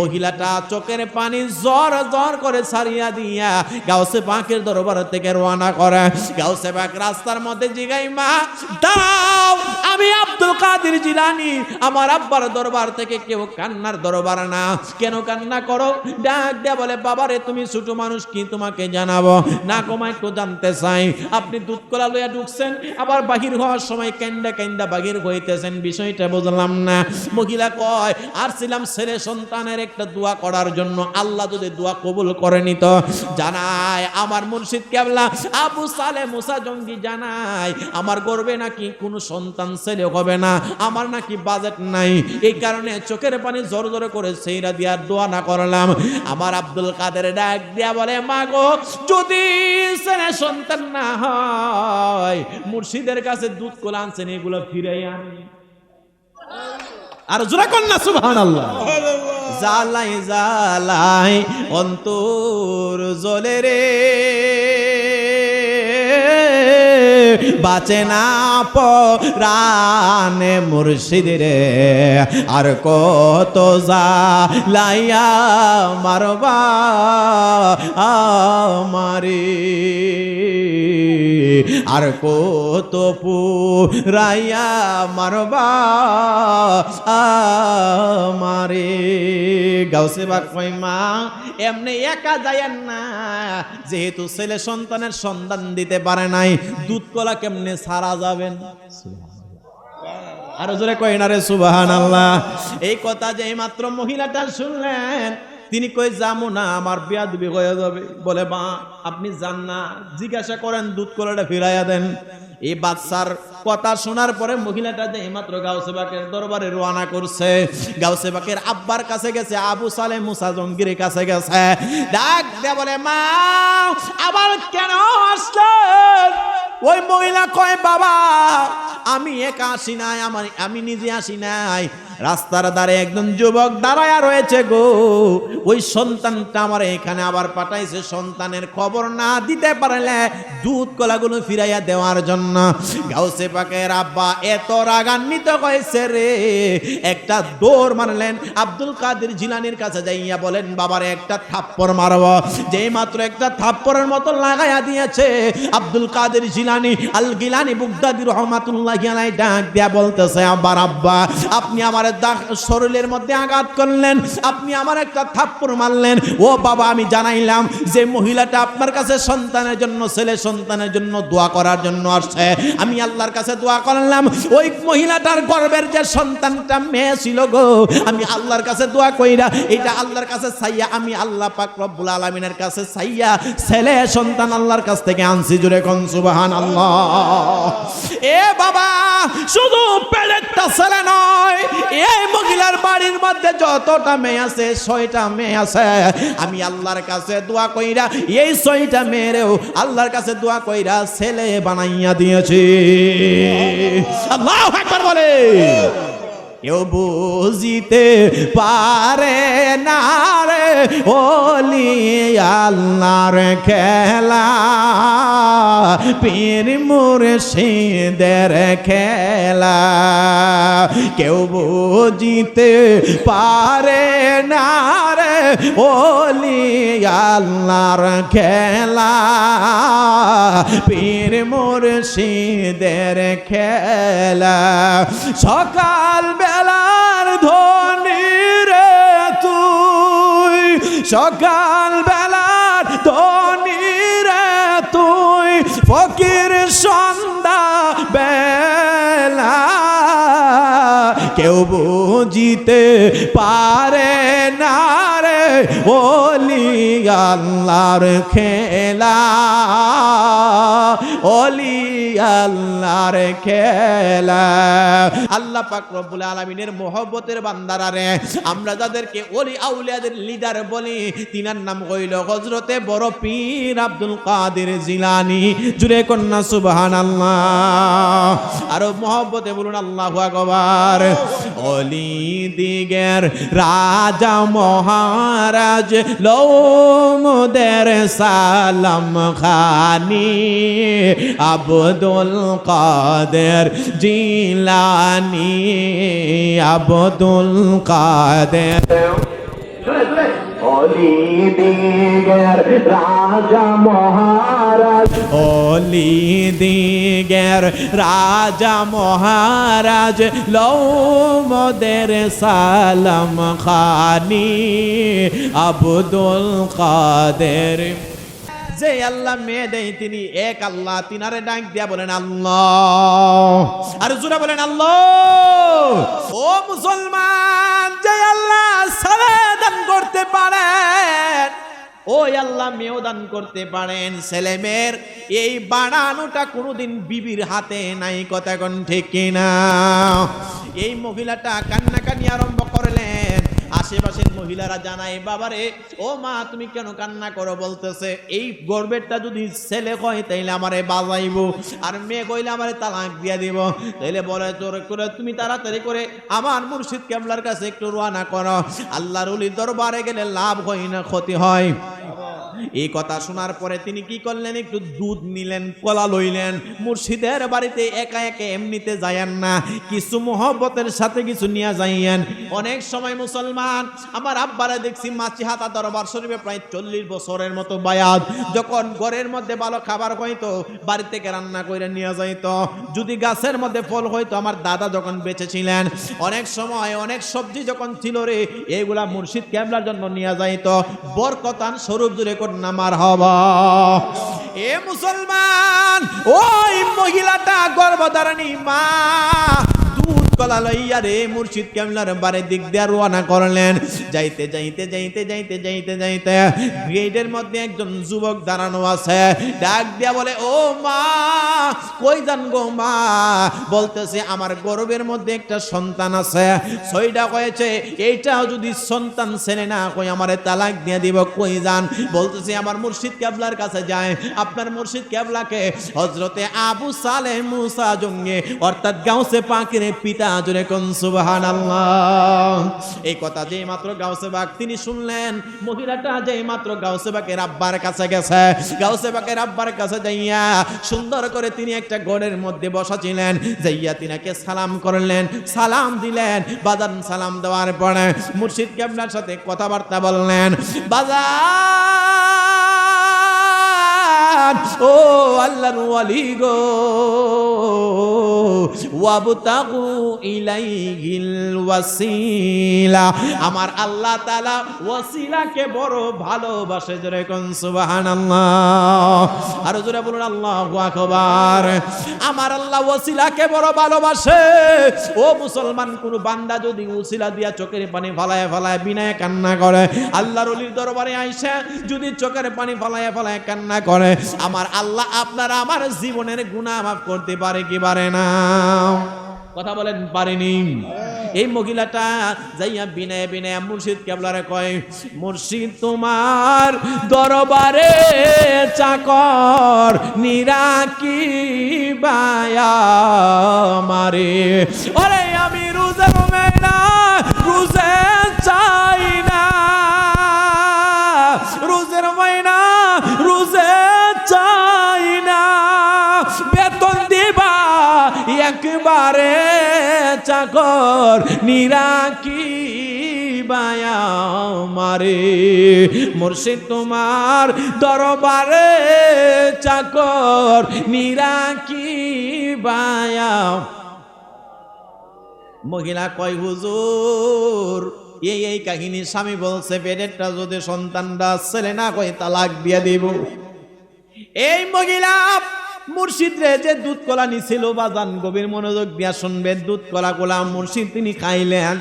মহিলাটা চোখের পানি জ্বর জ্বর করে ছাড়িয়া দিয়া গাউসে পাকের দরবার থেকে রওনা করে। গাউসে পাক রাস্তার মধ্যে জিগাই, মা দাও আমি আব্দুল কাদের জিলানি। আমার আব্বার দরবার থেকে কেউ কান্নার দরবার না। কেন কান্না করো? ডাক দেয়া বলে, বাবারে, তুমি ছোট মানুষ, কি তোমাকে জানাব? না কমা একটু জানতে চাই। আপনি দুধ কলা লইয়া ঢুকছেন, আবার বাহির হওয়ার সময় কেন্দা কেন্দা বাহির হইতেছেন, বিষয়টা বুঝলাম না। মহিলা কয়, আর ছিলাম ছেলে সন্তানের একটা দোয়া করার জন্য আল্লাহ যদি দোয়া কবুল করে নিত, জানায়, আমার মুর্শিদ কেবলা, আবু সালে মুসা জঙ্গি জানায়, আমার গর্বে নাকি কোনো সন্তান ছেলে হবে না, আমার নাকি বাজেট নাই। এই কারণে চোখের পানি জোর জোরে করে সেইরা দিয়ার দোয়া না করলাম। আমার আব্দুল কাদের ডাক দিয়া বলে মা গো যদি ছেলে সন্তান না হয়, মুর্শিদের কাছে দুধ কোলা আনছেন, এগুলো ফিরাই আনি। আর জোরা কন্যা সুবহান আল্লাহ জালাই জালাই অন্তর জলে রে। বাঁচে না পরানে মুর্শিদ রে। আর কত যা লাইয়া মারবা আমারে। আর কত পুরাইয়া মারবা আমারে। গাউসে বাক মা, এমনি একা যায়েন না। যেহেতু ছেলে সন্তানের সন্তান দিতে পারে নাই, দুধ কলা কেমনে সারা যাবেন? আরও জোরে কয় না রে সুবাহান আল্লাহ এই কথা যে মাত্র মহিলাটা শুনলেন, তিনি কই যামু না, আমার বিয়া দিবি হয়ে যাবে। বলে, মা, আপনি যান না। জিজ্ঞাসা করেন, দুধ কলাটা ফিরাইয়া দেন। এই বাচ্চার কথা শোনার পরে মহিলাটা যে মাত্র গাউসেবাকের দরবারে রওনা করছে গাউসেবাকের আব্বার কাছে গেছে, আবু সালে মুসা জঙ্গির কাছে গেছে। ডাক দে বলে, মা আবার কেন আসলেন ওই মহিলা কয়, বাবা, আমি একা আসি নাই, আমার, আমি নিজে আসি নাই। রাস্তার ধারে একজন যুবক দাঁড়ায়া রয়েছে গো। ওই সন্তানটা আমার এখানে আবার পাঠাইছে, সন্তানের খবর না দিতে পারলে দুধ কলাগুলো ফিরাইয়া দেওয়ার জন্য। গাউসে পাকের আব্বা এত রাগান্বিত হয়েছে রে। একটা দৌড় মারলেন, আব্দুল কাদের জিলানির কাছে যাইয়া বলেন, বাবার, একটা থাপ্পড় মারব। যেই মাত্র একটা থাপ্পড়ের মতো লাগাইয়া দিয়েছে, আব্দুল কাদের জিলানি আল গিলানি বুগদাদি রহমাতুল্লাহ আলাই ডাক দিয়া বলতেছে আব্বার আব্বা, আপনি আমার শরীরের মধ্যে আঘাত করলেন, আপনি আমার একটা থাপ্পড় মারলেন। ও বাবা, আমি জানাইলাম যে মহিলাটা আপনার কাছে সন্তানের জন্য, ছেলে সন্তানের জন্য দোয়া করার জন্য আসছে। আমি আল্লাহর কাছে দোয়া করলাম, ওই মহিলাটার গর্বের যে সন্তানটা মেয়ে ছিল গো, আমি আল্লাহর কাছে দোয়া কইরা, এটা আল্লাহর কাছে সাইয়া আমি আল্লাহ পাক রব্বুল আলামিনের কাছে সাইয়া ছেলে সন্তান আল্লাহর কাছ থেকে আনছি জুড়ে কোন সুবহান এ বাবা, শুধু পেলেটটা ছেলে নয়, এই মহিলার বাড়ির মধ্যে যতটা মেয়ে আছে, ছয়টা মেয়ে আছে। আমি আল্লাহর কাছে দোয়া কইরা, এই ছয়টা মেয়েরেও আল্লাহর কাছে দোয়া কইরা ছেলে বানাইয়া দিয়েছি। আল্লাহ একবার বলে কেউ বুঝিতে পারে না রে ওলি আল্লাহর খেলা। পীর মুর্শিদের খেলা। কেউ বুঝিতে পারে না রে ওলি আল্লাহর খেলা। পীর মুর্শিদের খেলা। সকাল বেলার ধনী রে তুই, সকাল বেলার ধনী রে তুই, ফকির সন্ধ্যা বেলা। কেউ বুঝিতে পারে না রে ওলি আল্লাহর খেলা। ওলি আল্লাহর খেলা। আল্লাহ পাক রব্বুল আলামিনের মোহব্বতের বান্দারা রে, আমরা যাদেরকে ওলি আউলিয়াদের লিডার বলি, তিনার নাম হইল হজরতে বড় পীর আব্দুল কাদের জিলানি। জুড়ে কন্যা, সুবহানাল্লাহ। আরও মোহব্বতে বলুন, আল্লাহু আকবার। অলি দিগের রাজা মহারাজ, লৌমদের সালাম খানি। আব্দুল কাদের জিলানি আব্দুল কাদের। রাজা মহারাজ। অলি দিগের রাজা মহারাজ লৌমদের সালাম খানি আব্দুল কাদের। যে আল্লাহ মেয়ে দেয়, তিনি এক আল্লাহ, তিনারে ডাক দিয়া বলেন আল্লাহ। আর জোরা বলেন আল্লাহ। ও মুসলমান, যে আল্লাহ সালে দান করতে পারেন, ওই আল্লাহ মেয়েও দান করতে পারেন। ছেলে মেয়ের এই বানানোটা কোনোদিন বিবির হাতে নাই, কথা কোন ঠিক কিনা? এই মহিলাটা কান্নাকানি আরম্ভ করলেন। আশেপাশের মহিলারা জানায়, বাবারে, ও মা, তুমি কেন কান্না করো? বলতেছে, এই গর্বেরটা যদি ছেলে কয় তাইলে আমারে বাজাইব। আর মেয়ে কইলে আমারে তালাক দিয়া দিব। তাইলে বলে, তোর করে, তুমি তাড়াতাড়ি করে আমার মুর্শিদ কেবলার কাছে একটু রোয়ানা করো। আল্লাহর উলির দরবারে গেলে লাভ হয় না, ক্ষতি হয়। এই কথা শোনার পরে তিনি কি করলেন? একটু দুধ নিলেন, কলা লইলেন। মুর্শিদের বাড়িতে একা একা এমনিতে যায়েন না। কিছু মোহব্বতের সাথে কিছু নিয়ে যাইয়েন। অনেক সময় মুসলমান, আমার আব্বারে দেখছি মাছি হাতা দরবার শরীফে প্রায় চল্লিশ বছরের মতো বায়াত। যখন ঘরের মধ্যে ভালো খাবার হইতো, বাড়ি থেকে রান্না করে নিয়ে যাইতো। যদি গাছের মধ্যে ফল হইতো, আমার দাদা যখন বেঁচে ছিলেন, অনেক সময় অনেক সবজি যখন ছিল রে এইগুলা মুর্শিদ ক্যাবলার জন্য নিয়ে যাইতো। বরকতান স্বরূপ জুড়ে কর নামার হবা। এ মুসলমান ওই মহিলাটা গর্ভধারণী মা দুধ কলা লইয়া রে মুর্শিদ কেমলার বারে দিক দিয়ে রওনা করলেন। যাইতে যাইতে যাইতে যাইতে যাইতে যাইতে গেটের মধ্যে একজন যুবক দাঁড়ানো আছে। ডাক দিয়া বলে, ও মা, কই যান গো মা? বলতেছে, আমার গর্বের মধ্যে একটা সন্তান আছে। ছয়টা কয়েছে, এইটাও যদি সন্তান ছেলে না কই আমারে তালাক দিয়ে দিব, কই যান? বলতেছে, আমার মুর্শিদ কেবলার কাছে যায়। আপনার মুর্শিদ কেবলাকে হজরতে আবু সালে মুসা জঙ্গে, অর্থাৎ গাউসে পাখির পিতা এই কথা যেই মাত্র তিনি শুনলেন আব্বার কাছে গেছে কাছে সুন্দর করে তিনি একটা গড়ের মধ্যে বসা ছিলেন যাইয়া তিনাকে সালাম করলেন, সালাম দিলেন বাজান সালাম দেওয়ার পরে মুর্শিদ কেবলার সাথে কথাবার্তা বললেন, বাজার! ও আল্লাহর ওয়ালি গো। ওয়াবতাগু ইলাইহিল ওয়াসিলা। আমার আল্লাহ তাআলা ওয়াসিলাকে বড় ভালোবাসে, জোরে কোন সুবহানাল্লাহ। আর জোরে বলুন, আল্লাহু আকবার। আমার আল্লাহ ওয়াসিলাকে বড় ভালোবাসে। ও মুসলমান, কোন বান্দা যদি ওসিলা দিয়া চোখের পানি ফালায় ফালায় বিনায় কান্না করে, আল্লাহর ওলির দরবারে আইসা যদি চোখের পানি ফালায় ফালায় কান্না করে আমার আল্লাহ আপনার আমার জীবনের গুনাহ মাফ করতে পারে কি পারে না? কথা বলেন, পারেনি। এই মহিলাটা যাইয়া বিনয় বিনয় মুর্শিদ কেবলারে কয়, মুর্শিদ, তোমার দরবারে চাকর নিরাকি বায়া মারে? নিরাকি বায়া মারে? মুর্শিদ তোমার দরবারে চাকর। নিরাকি বায়া? মহিলা কয়, হুজুর, এই এই কাহিনী স্বামী বলছে পেটেরটা যদি সন্তানটা ছেলে না কয়, তালাক দিয়ে দিব। এই মহিলা মুর্শিদ রে যে দুধ কলা নিছিল, বাজান গভীর মনোযোগ দিয়া শুনবেন, দুধ কলা গোলাম মুর্শিদ তিনি খাইলেন।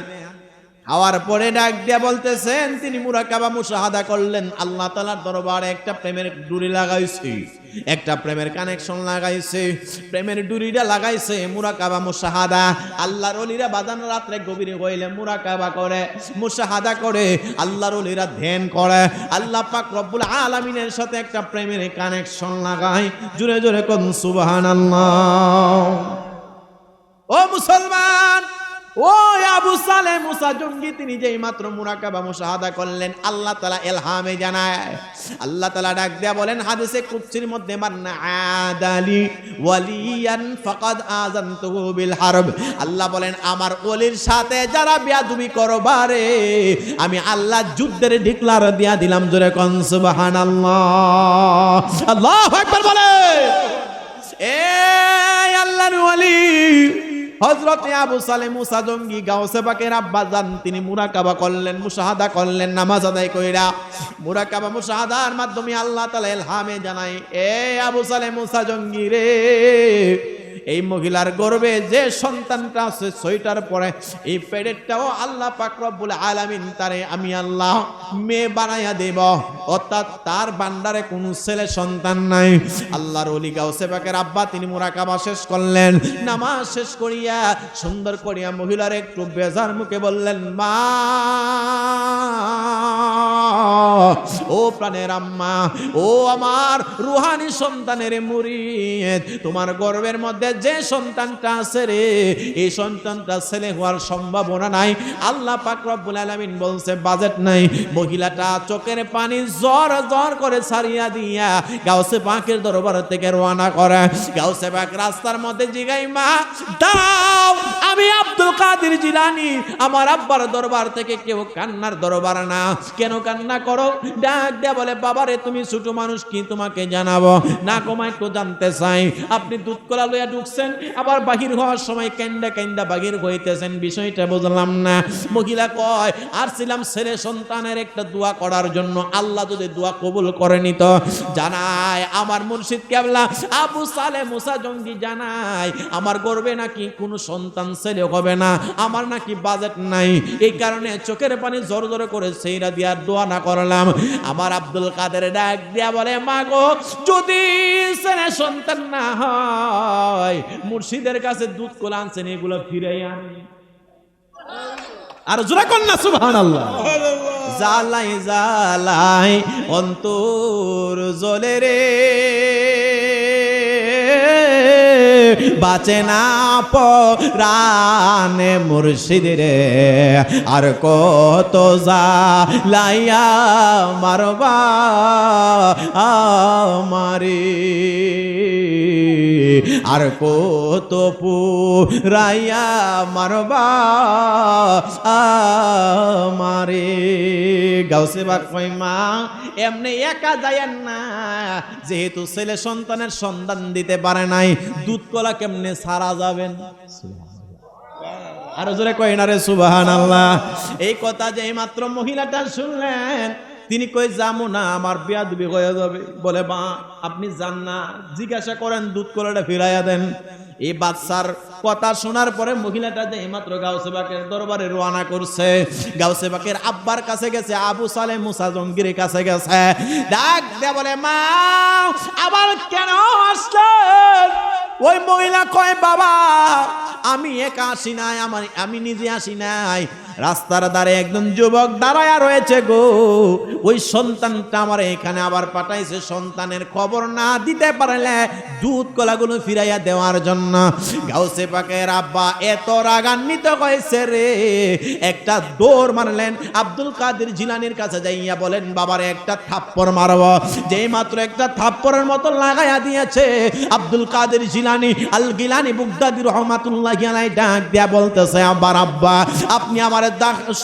খাওয়ার পরে ডাক দিয়া বলতেছেন, তিনি মুরাকাবা মুশাহাদা করলেন। আল্লাহ তালার দরবারে একটা প্রেমের ডুরি লাগাইছি। একটা প্রেমের কানেকশন লাগাইছে। প্রেমের ডুরিটা লাগাইছে মুরাকাবা মুশাহাদা। আল্লাহর অলিরা বাজান রাত্রে গভীরে হইলে মুরাকাবা করে, মুশাহাদা করে, আল্লাহর অলিরা ধ্যান করে। আল্লাহ পাক রব্বুল আলামিনের সাথে একটা প্রেমের কানেকশন লাগায়। জোরে জোরে কোন, সুবহানাল্লাহ। ও মুসলমান ও আবু সালে মুসা জঙ্গি, তিনি যেই মাত্র মুরাকাবা, মুশাহাদা করলেন, আল্লাহ তাআলা ইলহামে জানায়। আল্লাহ তাআলা ডাক দেয়া বলেন, হাদিসে কুদসির মধ্যে, মান্না আদালি ওয়ালিয়ান ফাকাদ আযানতুহু বিল হারব। আল্লাহ বলেন, আমার ওলির সাথে যারা বিয়াদবি করবারে আমি আল্লাহ যুদ্ধের ডিক্লার দিয়া দিলাম, জোরে কোন, সুবহানাল্লাহ। আল্লাহু আকবার বলে এ আল্লাহর ওয়ালি হযরত আবু সালে মুসা জঙ্গি গাউসে পাকের আব্বা যান, তিনি মুরাকাবা করলেন, মুশাহাদা করলেন, নামাজ আদায় কইরা। মুরাকাবা, মুশাহাদার মাধ্যমে আল্লাহ তালা এলহামে জানাই এ আবু সালে মুসা জঙ্গি রে এই মহিলার গর্বে যে সন্তানটা আছে, ছয়টার পরে এই পেটেরটাও আল্লাহ পাক রব্বুল আলামিন তারে, আমি আল্লাহ মেয়ে বানাইয়া দেব। অর্থাৎ তার বান্ডারে কোনো ছেলে সন্তান নাই। আল্লাহর অলি গাউসে পাকের আব্বা, তিনি মুরাকাবা শেষ করলেন, নামাজ শেষ করিয়া সুন্দর করিয়া মহিলার একটু বেজার মুখে বললেন, মা ও প্রাণের আম্মা, ও আমার রুহানি সন্তানের মুরিদ, তোমার গর্বের মধ্যে যে সন্তানটা আছে রে, এই সন্তানটা ছেলে হওয়ার সম্ভাবনা নাই। আল্লাহ পাক রব্বুল আলামিন বলছে, বাজেট নাই। মহিলাটা চোখের পানি জ্বর জ্বর করে ছাড়িয়া দিয়া গাউসে পাকের দরবার থেকে রওনা করে। গাউসে পাক রাস্তার মধ্যে জিগাই মা দাও কাদের জিলানি, আমার আব্বার দরবার থেকে কেউ কান্নার দরবার না। কেন কান্না করো? ডাক দেয়া বলে, বাবারে, তুমি ছোট মানুষ, কি তোমাকে জানাব? না কমা একটু জানতে চাই। আপনি দুধ কলা লইয়া ঢুকছেন, আবার বাহির হওয়ার সময় কেন্ডা কেন্ডা বাহির হইতেছেন, বিষয়টা বুঝলাম না। মহিলা কয় আর ছিলাম ছেলে সন্তানের একটা দোয়া করার জন্য। আল্লাহ যদি দোয়া কবুল করে নিত। জানায়, আমার মুর্শিদ কেবলা, আবু সালে মুসা জঙ্গি জানায়, আমার গর্বে নাকি কোনো সন্তান ছেলে হবে না। আমার নাকি বাজেট নাই। এই কারণে চোখের পানি জোর জোর করে সেইরা দিয়ার দোয়া না করলাম। আমার আব্দুল কাদের ডাক দিয়া বলে মাগো যদি ছেলে সন্তান না হয় মুর্শিদের কাছে দুধ কোলা আনছেন এগুলো ফিরাই আনি। আর জোরা কন্যা সুবহান আল্লাহ জালাই জালাই অন্তর জলে রে। বাঁচে না পরানে মুর্শিদ রে। আর কত যা লাইয়া মারবা আমারে। আর কত পুরাইয়া মারবা আমারে। গাউসে বাক মা এমনি একা যায়েন না। যেহেতু ছেলে সন্তানের সন্ধান দিতে পারে নাই দুধ কলা কেমনে সারা যাবেন? আরও জোরে কয় না রে সুবাহান আল্লাহ এই কথা যে এইমাত্র মহিলাটা শুনলেন, তিনি কই যাব না, আমার বিয়া দুবি, হয়ে যাবে। বলে বা আপনি যান না। জিজ্ঞাসা করেন দুধ কলাটা ফিরাইয়া দেন। এই বাদশার কথা শোনার পরে মহিলাটা যে এইমাত্র গাউসেবাকের দরবারে রোয়ানা করছে গাউসেবাকের আব্বার কাছে গেছে, আবু সালে মুসা জঙ্গির কাছে গেছে। ডাক দে বলে, মা, আবার কেন আসলেন? ওই মহিলা কয়, বাবা, আমি একা আসি নাই, আমার, আমি নিজে আসি নাই। রাস্তার ধারে একজন যুবক দাঁড়ায়া রয়েছে গো। ওই সন্তানটা আমার এখানে আবার পাঠাইছে, সন্তানের খবর না দিতে পারলে দুধ কলাগুলো ফিরাইয়া দেওয়ার জন্য। গাউসে পাকের আব্বা এত রাগান্বিত হয়েছে রে। একটা দৌড় মারলেন, আব্দুল কাদের জিলানির কাছে যাইয়া বলেন, বাবারে, একটা থাপ্পড় মারব। যেই মাত্র একটা থাপ্পড়ের মতো লাগাইয়া দিয়েছে, আব্দুল কাদের জিলানি আল গিলানি বুগদাদি রহমাতুল্লাহ আলাই ডাক দিয়া বলতেছে আব্বার আব্বা, আপনি আমার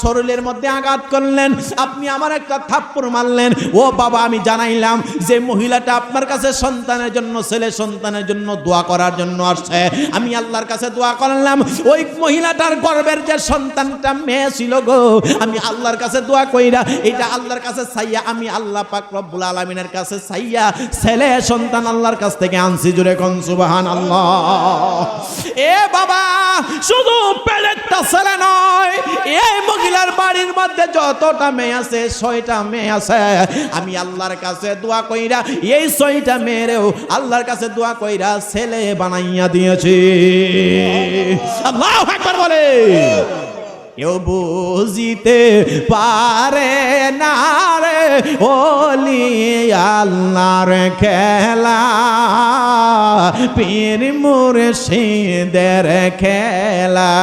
শরীরের মধ্যে আঘাত করলেন, আপনি আমার একটা থাপ্পড় মারলেন। ও বাবা, আমি জানাইলাম যে মহিলাটা আপনার কাছে সন্তানের জন্য, ছেলে সন্তানের জন্য দোয়া করার জন্য আসছে। আমি আল্লাহর কাছে দোয়া করলাম, ওই মহিলাটার গর্বের যে সন্তানটা মেয়ে ছিল গো, আমি আল্লাহর কাছে দোয়া কইরা, এটা আল্লাহর কাছে চাইয়া, আমি আল্লাহ পাক রব্বুল আলামিনের কাছে চাইয়া, ছেলে সন্তান আল্লাহর কাছ থেকে আনছি জুড়ে কোন সুবহান এ বাবা, শুধু পেলেটটা ছেলে নয়, এই মহিলার বাড়ির মধ্যে যতটা মেয়ে আছে, ছয়টা মেয়ে আছে। আমি আল্লাহর কাছে দোয়া কইরা, এই ছয়টা মেয়েরেও আল্লাহর কাছে দোয়া কইরা ছেলে বানাইয়া দিয়েছি। আল্লাহ একবার বলে কেউ বুঝিতে পারে না রে ওলি আল্লাহর খেলা। পীর মুর্শিদের খেলা।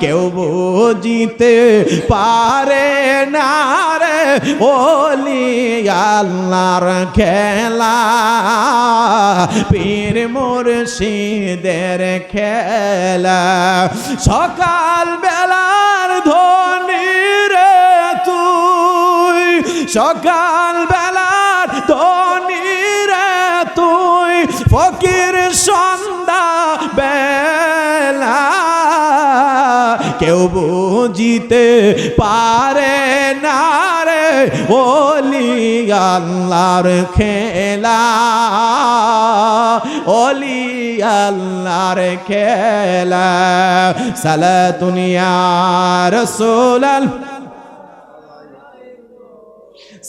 কেউ বুঝিতে পারে না রে ওলি আল্লাহর খেলা। পীর মুর্শিদের খেলা। সকাল বেলার ধনী রে তুই। সকাল বেলার ধনী রে তুই। ফকির সন্ধ্যা বেলা। কেউ বুঝিতে পারে না রে ওলি আল্লাহর খেলা। ওলি আল্লাহর খেলা, সালা দুনিয়া রসোলাল।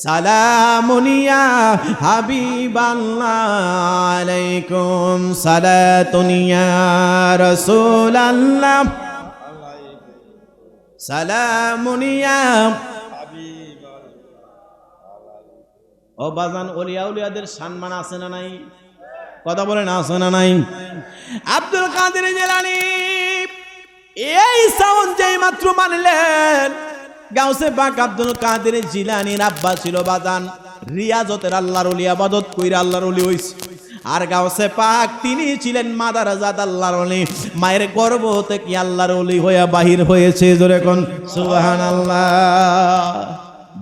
সালামুনিয়া হাবিবাল্লাহ আলাইকুম সালাতুনিয়া রাসূলাল্লাহ। সালামুনিয়া ও বাজান ওলিয়া উলিয়াদের সম্মান আছে না নাই? কথা আছে না নাই। আব্দুল কাদের জেলানি, এই সাউন্ড যেই মাত্র মানলেন, গাউসে পাক আব্দুল কাদের জিলানির আব্বা ছিল বাজান। রিয়াজতের আল্লাহর ওলি, আবাদত কইরা আল্লাহর ওলি হইছে। আর গাউসে পাক তিনি ছিলেন মাদার জাত আল্লাহর ওলি। মায়ের গর্ভ থেকে আল্লাহর ওলি হইয়া বাহির হয়েছে, জোরে কোন? সুবহানাল্লাহ।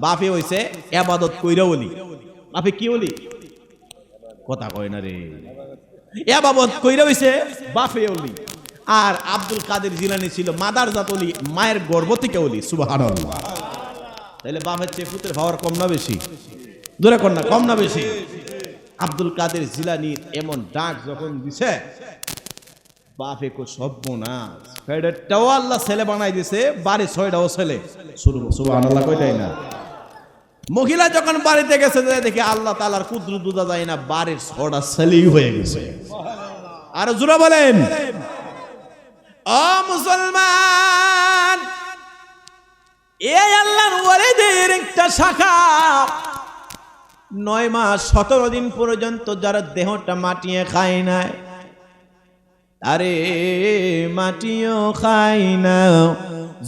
বাপে হইছে আবাদত কইরা ওলি। বাপে কি ওলি? কথা কয় না রে। এ বাবদ কইরা হইছে, বাপে ওলি আর আব্দুল কাদের জিলানি ছিল মাদার জাত ওলি মায়ের গর্ভ থেকে ওলি সুবহানাল্লাহ। তাহলে বাপের চেয়ে পুত্রের হওয়ার কম না বেশি? দূরে কর না, কম না বেশি। আব্দুল কাদের জিলানির এমন ডাক যখন দিছে, বাপে কো সর্বনাশ। ফেডারটাও আল্লাহ ছেলে বানাই দিছে, বাড়ি ছয়টাও ছেলে। সুবহানাল্লাহ কইটাই না। মহিলা যখন বাড়িতে গেছে দেখে আল্লাহ তালার কুদ্র দুদা যায় না বাড়ির ছটা ছেলেই হয়ে গেছে। আর জুড়ে বলেন। ও মুসলমান এই আল্লাহর ওয়ালিদের একটা শাখা। নয় মাস সতেরো দিন পর্যন্ত যারা দেহটা মাটিয়ে খায় নাই আরে মাটিও খাই না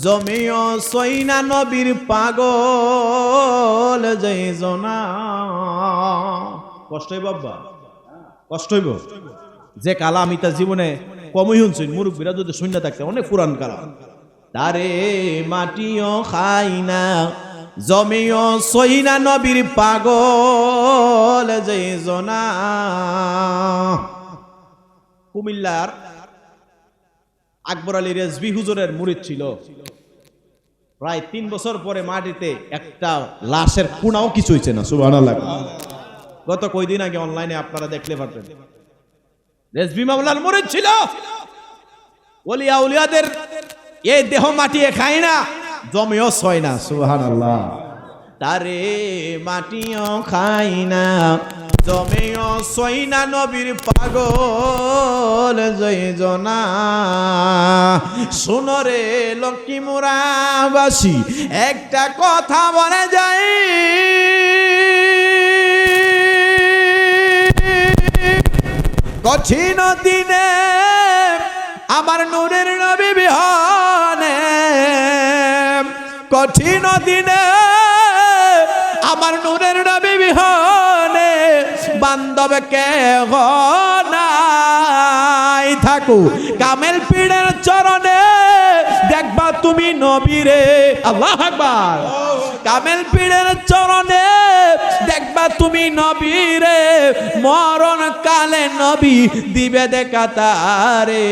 জমিও সইনা নবীর পাগল যাই জনা। কষ্ট বাবা কষ্ট হইব? যে কালা আমি তার জীবনে কমই শুনছি মুরব্বীরা যদি শূন্য থাকতে অনেক পুরান কালা তারে মাটিও খাই না, জমিও সইনা নবীর পাগল যাই জনা। কুমিল্লার আকবর আলী রেজবি হুজুরের মুরিদ ছিল। প্রায় তিন বছর পরে মাটিতে একটা লাশের কুনাও কিছু হয়েছে না, সুবহানাল্লাহ। গত কয়দিন আগে অনলাইনে আপনারা দেখলে পারবেন রেজবি মামলার মুরিদ ছিল। ওলিয়া উলিয়াদের এই দেহ মাটিয়ে খায় না, জমেও ছয় না, সুবহানাল্লাহ। তারে মাটিও খাই না। জমেও ছয় না নবীর পাগল, জয় জনা। শুনরে লক্ষ্মী মোরাবাসী, একটা কথা বলে যাই। কঠিন দিনে আমার নূরের নবী বিহনে, কঠিন দিনে আমার নূরের নবী বিহনে বান্ধব কে নাই থাকু কামেল পিড়ের চরণে দেখবা তুমি নবীরে আল্লাহ আকবার। কামেল পীড়ের চরণে দেখবা তুমি নবীরে মরণ কালে নবী দিবে দেখা তারে।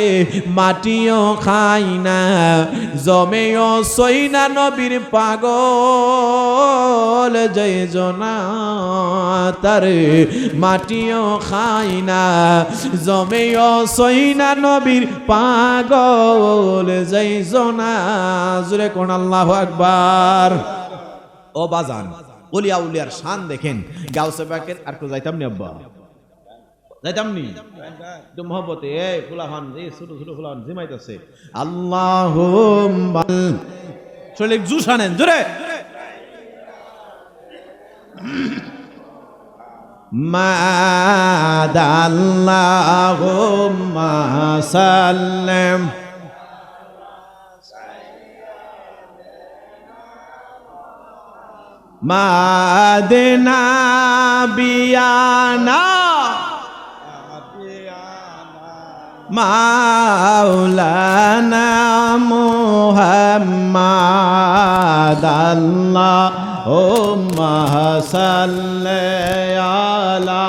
মাটিও খাই না, জমেও সই না নবীর পাগল। জয় জনা মাটিও খাই না, জমেও সই না নবীর পাগল। জয় জনা জুরে কোন আল্লাহ আকবার। ও বাজান, উলিয়া উলিয়ার শান দেখেন। গাউসে পাকের আর কো যাইতাম নি আব্বা? যাইতাম নি? তো মহব্বতে এ ফুলাহান, এই ছোট ছোট ফুলাহান জিমাইতেছে। আল্লাহ চলে জুস আনেন, জোরে। মাদ আল্লাহুম্মা সাল্লিম মাদনা বিয়ানা। মাওলানা মুহাম্মাদ আল্লাহুম্মা সাল্লি আলা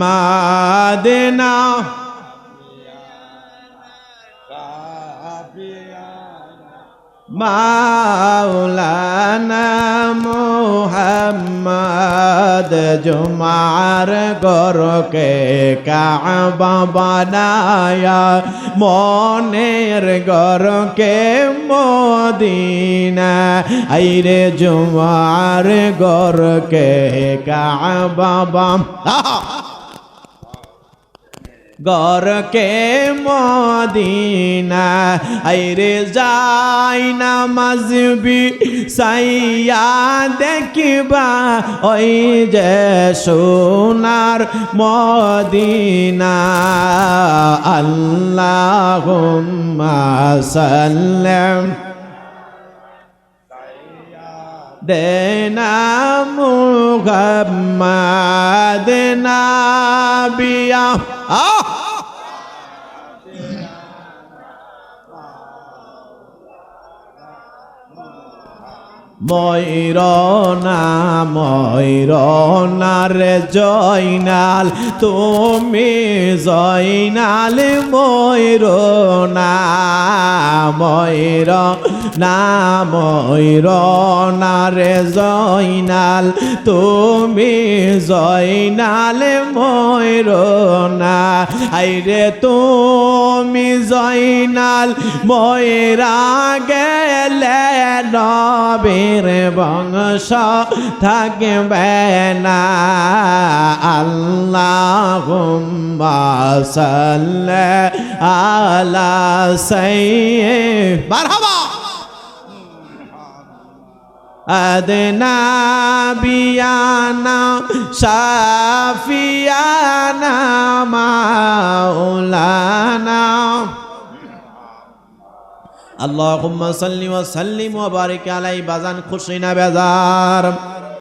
মাদনা মাওলানা মোহাম্মদ জুমার গরকে কাবা বানায়া মনের গরকে মদিনা। আইরে জুমার গরকে কাবা বাম গরকে মদিনা, আইরে যাই না মাজবি সাইয়া দেখিবা, ওই যে সোনার মদিনা। আল্লাহুম্মা সাল্লাম। দেনা মুহাম্মাদ নাবিয়া। আহ! ময়ূরনা ময়ূরনা রে জয়নাল, তুমি জয়নাল ময়ূরনা ময়ূর না ময়ূরনা রে জয়নাল, তুমি জয়নাল ময়ূরনা, আইরে তুমি জয়নাল, ময়রা গেলে মায়ের বংশ থাকবে না। আল্লাহ আল্লাহ আদনাবিয়ানা সাফিয়ানা মাওলানা। আল্লাহ সাল্লিম সাল্লিম বারিক আলাই বাজান খুশি না বেজার।